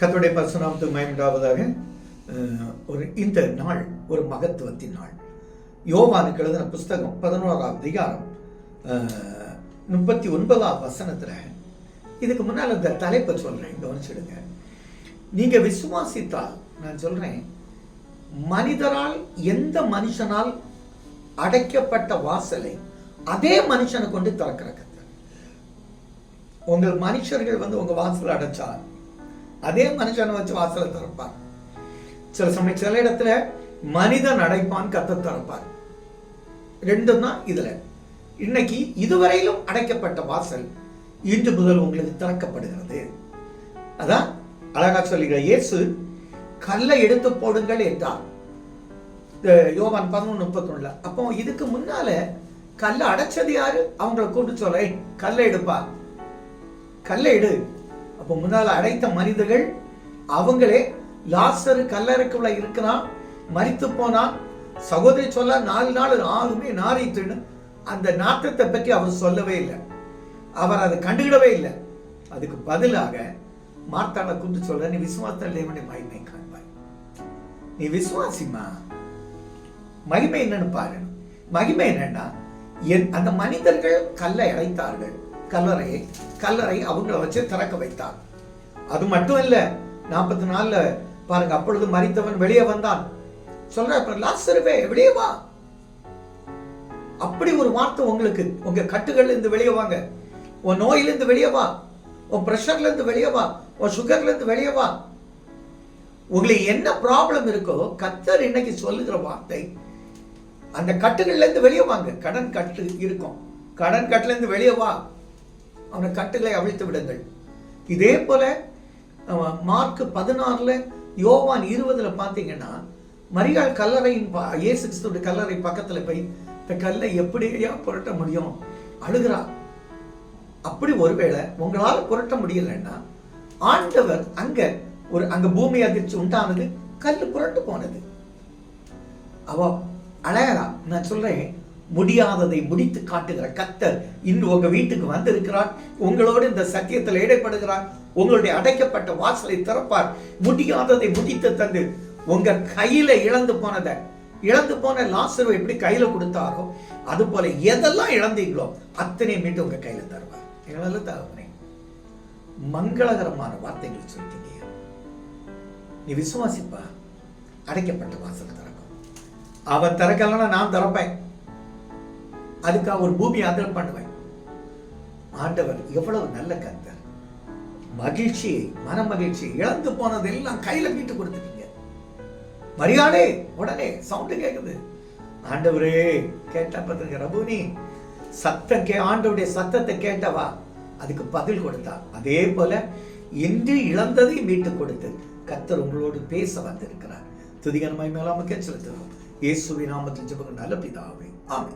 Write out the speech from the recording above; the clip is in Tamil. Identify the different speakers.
Speaker 1: கத்தோடைய பரிசுநாமத்துக்கு மயமிடாவதாக ஒரு இந்த நாள் ஒரு மகத்துவத்தின் நாள். யோவானுக்கு எழுதின புஸ்தகம் பதினோராம் அதிகாரம் முப்பத்தி ஒன்பதாம் வசனத்தில் இதுக்கு முன்னால் இந்த தலைப்பை சொல்கிறேன் கவனிச்சிடுங்க. நீங்கள் விசுவாசித்தால் நான் சொல்கிறேன் மனிதரால் எந்த மனுஷனால் அடைக்கப்பட்ட வாசலை அதே மனுஷனை கொண்டு திறக்கிற கத்தர் உங்கள் மனுஷர்கள் வந்து உங்கள் வாசலை அடைச்சா அதே மனுஷனை வச்சு வாசலை திறப்பார். சில சமயம் சில இடத்துல மனிதன் அடைப்பான் கத்த திறப்பார். ரெண்டும் தான் இதுல. இன்னைக்கு இதுவரையிலும் அடைக்கப்பட்ட வாசல் இன்று முதல் உங்களுக்கு திறக்கப்படுகிறது. அதான் அழகா சொல்லுகிற இயேசு கல்லை எடுத்து போடுங்கள் என்றார். இந்த யோவான் பதினொன்று முப்பத்தொன்னுல. அப்போ இதுக்கு முன்னால கல்லை அடைச்சது யாரு? அவங்கள கூட்டு சொல்ல கல்லை எடுப்பா. கல்லை எடு. அப்போ முன்னால் அடைத்த மனிதர்கள் அவங்களே லாஸ்டர் கல்லறைக்குள்ள இருக்கிறான் மறித்து போனான். சகோதரி சொல்ல நாலு நாள் ஆளுமே நாரிட்டுன்னு அந்த நாற்றத்தை பற்றி அவர் சொல்லவே இல்லை. அவர் அதை கண்டுகிடவே இல்லை. அதுக்கு பதிலாக மார்த்தான கூப்பிட்டு சொல்ற நீ விசுவாசத்தில் தேவனை மகிமை காண்பாய். நீ விசுவாசிமா? மகிமை என்னன்னு பாரு மகிமை என்னன்னா என் அந்த மனிதர்கள் கல்லை அடைத்தார்கள். கல்லறை கல்லறை அவங்கள வச்சு திறக்க வைத்தார் அது மட்டும் இல்ல நாற்பத்தி நாலுல பாருங்க அப்பொழுது மறித்தவன் வெளியே வந்தான். சொல்ற அப்புறம் லாசருவே வெளியே வா. அப்படி ஒரு வார்த்தை உங்களுக்கு உங்க கட்டுகள்ல இருந்து வெளியே வாங்க. உன் நோயில இருந்து வெளியே வா. உன் பிரஷர்ல இருந்து வெளியே வா. உன் சுகர்ல இருந்து வெளியே வா. உங்களுக்கு என்ன ப்ராப்ளம் இருக்கோ கத்தர் இன்னைக்கு சொல்லுகிற வார்த்தை அந்த கட்டுகள்ல இருந்து வெளியே வாங்க. கடன் கட்டு இருக்கும். கடன் கட்டுல இருந்து வெளியே வா. அவனை கட்டுகளை அவிழ்த்து விடுங்கள். இதே போல மார்க் பதினாறுல யோவான் இருபதுல பாத்தீங்கன்னா மரியாள் கல்லறையின் பா- இயேசு கிறிஸ்துவோட கல்லறை பக்கத்துல போய் இந்த கல்லை எப்படியா புரட்ட முடியும்? அழுகிறா. அப்படி ஒருவேளை உங்களால புரட்ட முடியலன்னா ஆண்டவர் அங்க ஒரு அங்க பூமி அதிர்ச்சி உண்டானது கல்லு புரட்டு போனது. அவ அழகா நான் சொல்றேன் முடியாததை முடித்து காட்டுகிற கத்தர் இன்று உங்க வீட்டுக்கு வந்திருக்கிறார். உங்களோடு இந்த சத்தியத்தில் இடைப்படுகிறார். உங்களுடைய அடைக்கப்பட்ட வாசலை திறப்பார். முடியாததை முடித்து தந்து உங்க கையில இழந்து போனதை இழந்து போன லாசரு எப்படி கையில கொடுத்தாரோ அது போல எதெல்லாம் இழந்தீங்களோ அத்தனை மீட்டு உங்க கையில தருவார். எங்களால தகவனே மங்களகரமான வார்த்தைகள் சொல்லிட்டீங்க. நீ விசுவாசிப்பா. அடைக்கப்பட்ட வாசல் திறக்கும். அவன் திறக்கலன்னா நான் திறப்பேன். அதுக்காக ஒரு பூமி யாத்திரை பண்ணுவேன் ஆண்டவர் எவ்வளவு நல்ல கத்தர் மகிழ்ச்சியை மன மகிழ்ச்சியை இழந்து போனதெல்லாம் கையில மீட்டு கொடுத்துட்டீங்க. மரியாதை உடனே சவுண்டு கேக்குது. ஆண்டவரே கேட்ட பத்திரிக்க ரபுனி சத்தம் கே ஆண்டவருடைய சத்தத்தை கேட்டவா? அதுக்கு பதில் கொடுத்தா. அதே போல இன்று இழந்ததை மீட்டு கொடுத்து கத்தர் உங்களோடு பேச வந்திருக்கிறார். துதிகனமாய் மேலாம செலுத்துகிறோம் இயேசுவின் நாமத்தில் ஜெபங்கள் நல்ல பிதாவே. ஆமே